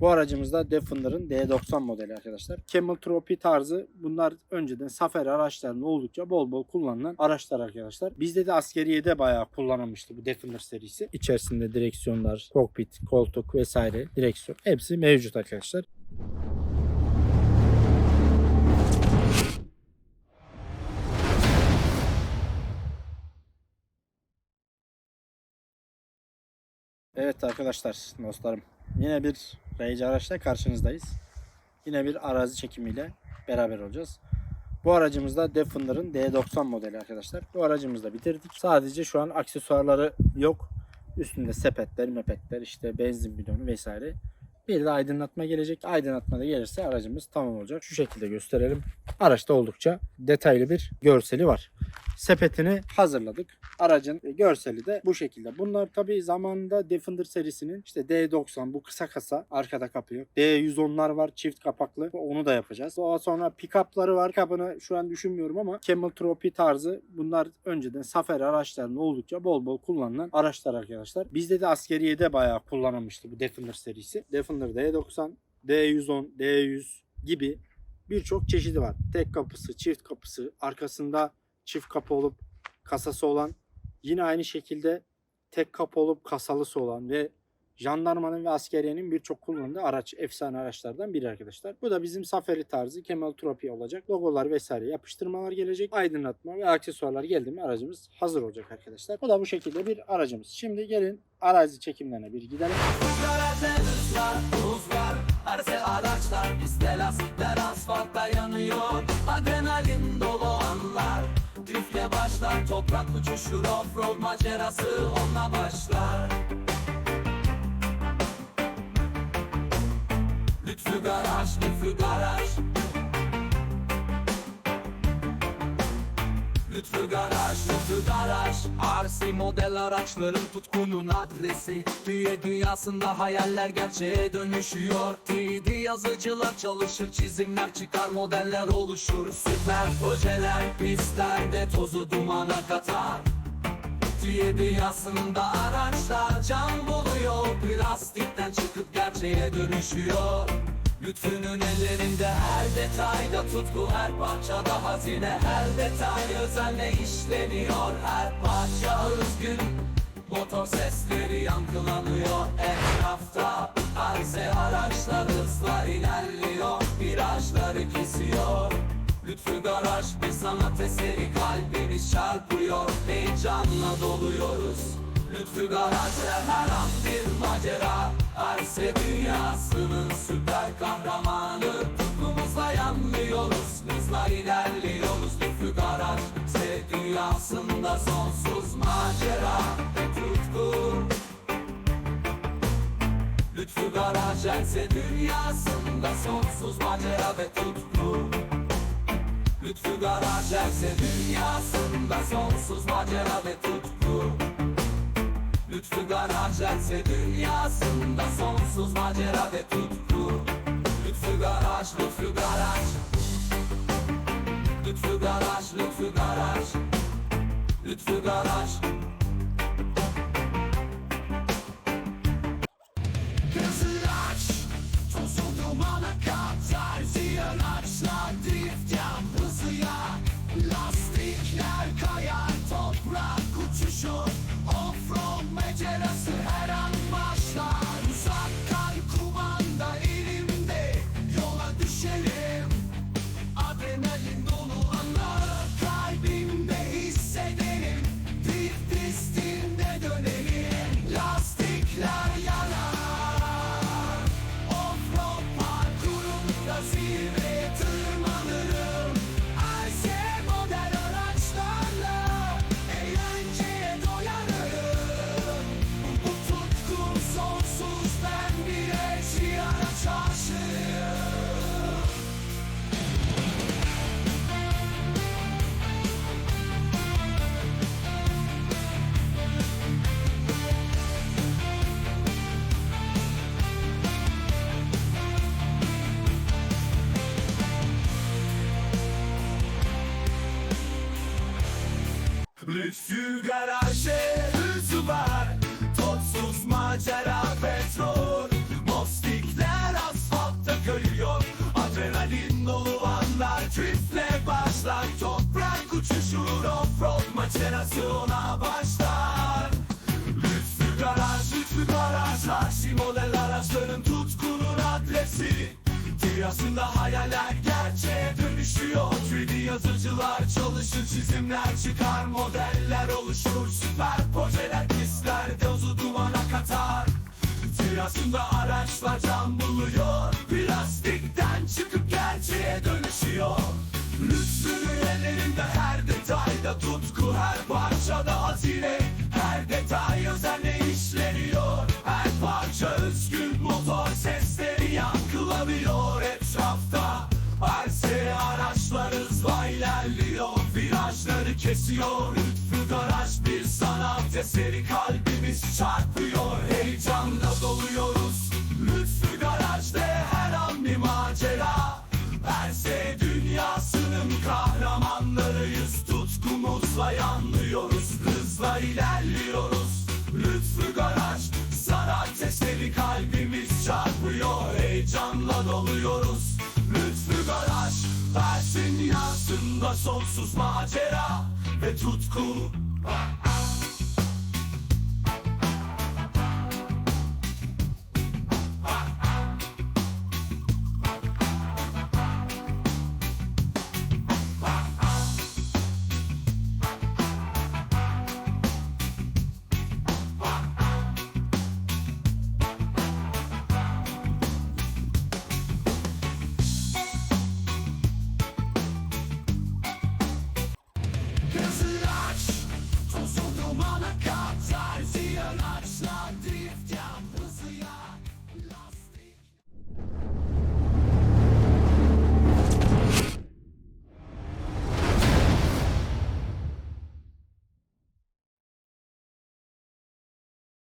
Bu aracımız da Defender'ın D90 modeli arkadaşlar. Camel Trophy tarzı bunlar önceden safari araçlarında oldukça bol bol kullanılan araçlar arkadaşlar. Bizde de askeriyede bayağı kullanılmıştı bu Defender serisi. İçerisinde direksiyonlar, kokpit, koltuk vesaire direksiyon hepsi mevcut arkadaşlar. Evet arkadaşlar, dostlarım. Yine bir Rage araçla karşınızdayız. Yine bir arazi çekimiyle beraber olacağız. Bu aracımız da Defender'ın D90 modeli arkadaşlar. Bu aracımızı da bitirdik. Sadece şu an aksesuarları yok. Üstünde sepetler, mepetler, işte benzin bidonu vesaire. Bir de aydınlatma gelecek. Aydınlatma da gelirse aracımız tamam olacak. Şu şekilde gösterelim. Araçta oldukça detaylı bir görseli var. Sepetini hazırladık. Aracın görseli de bu şekilde. Bunlar tabii zamanında Defender serisinin işte D90 bu kısa kasa arkada kapı yok. D110'lar var çift kapaklı. Onu da yapacağız. Daha sonra pick-up'ları var. Pick-up'ını şu an düşünmüyorum ama Camel Trophy tarzı bunlar önceden safari araçlarında oldukça bol bol kullanılan araçlar arkadaşlar. Bizde de askeriyede bayağı kullanılmıştı bu Defender serisi. Defender D90, D110, D100 gibi birçok çeşidi var. Tek kapısı, çift kapısı, arkasında çift kapı olup kasası olan yine aynı şekilde tek kapı olup kasalısı olan ve jandarmanın ve askeriyenin birçok kullandığı araç, efsane araçlardan biri arkadaşlar. Bu da bizim Safari tarzı Kemal Trophy olacak. Logolar vesaire yapıştırmalar gelecek. Aydınlatma ve aksesuarlar geldi mi aracımız hazır olacak arkadaşlar. Bu da bu şekilde bir aracımız. Şimdi gelin arazi çekimlerine bir gidelim. Arse araçlar, başlar, toprak uçuşur Offroad macerası onunla başlar. Lütfü garaj, lütfü garaj Lütfü Garaj, Lütfü Garaj RC model araçların tutkunun adresi. Büyü dünyasında hayaller gerçeğe dönüşüyor. 3D yazıcılar çalışır, çizimler çıkar, modeller oluşur. Süper projeler pistlerde tozu dumana katar. Türkiye dünyasında araçlar can buluyor. Plastikten çıkıp gerçeğe dönüşüyor Lütfünün ellerinde her detayda tutku Her parçada hazine her detay. Özenle işleniyor? Her parça özgün. Motor sesleri yankılanıyor. Etrafta Arse araçlar hızla ilerliyor. Virajları kesiyor. Lütfü garaj bir sanat eseri kalbimiz çarpıyor. Heyecanla doluyoruz. Lütfü garajda her an bir macera Arse dünyasının süper kahramanı. Tutkumuzla yanlıyoruz Hızla ilerliyoruz. Lütfü garaj Se dünyasında sonsuz macera. Ve tutku. Lütfü garaj Arse dünyasında sonsuz macera ve tutku. Lütfü Garaj Erse dünyasında sonsuz macera ve Lütfü Garaj Erse dünyasında sonsuz macera ve tutku. Lütfü Garaj, Lütfü Garaj Lütfü Garaj, Lütfü Garaj Lütfü Garaj Gözünü aç Tozun dumana katar Ziyaraçlar drift see you. Sügaraje var Totsuz macera petrol. Mostikler asfaltta görüyor Adrenalin dolu anlar Driftle başlar. Toprak uçuşu Offroad macerası ona başlar. Lütfü garaj, lütfü garajlar Simoneler araçların tutkunun adresi. Dünyasında hayaller gerçeğe dönüşüyor. 3D yazıcılar çalışır çizimler çıkar Modeller oluşur. Süper projeler Pislerde uzu dumana katar. Dünyasında araçlar can buluyor. Plastikten çıkıp gerçeğe dönüşüyor. Lüksünün ellerinde her detayda tutku Her parçada hazine. Her detay özenle işleniyor Virajları kesiyor Lütfü garaj bir sanat eseri Kalbimiz çarpıyor. Heyecanla doluyoruz Lütfü garajda her an bir macera. Erse dünyasının kahramanlarıyız Tutkumuzla yanlıyoruz. Hızla ilerliyoruz sonsuz macera Ve tutku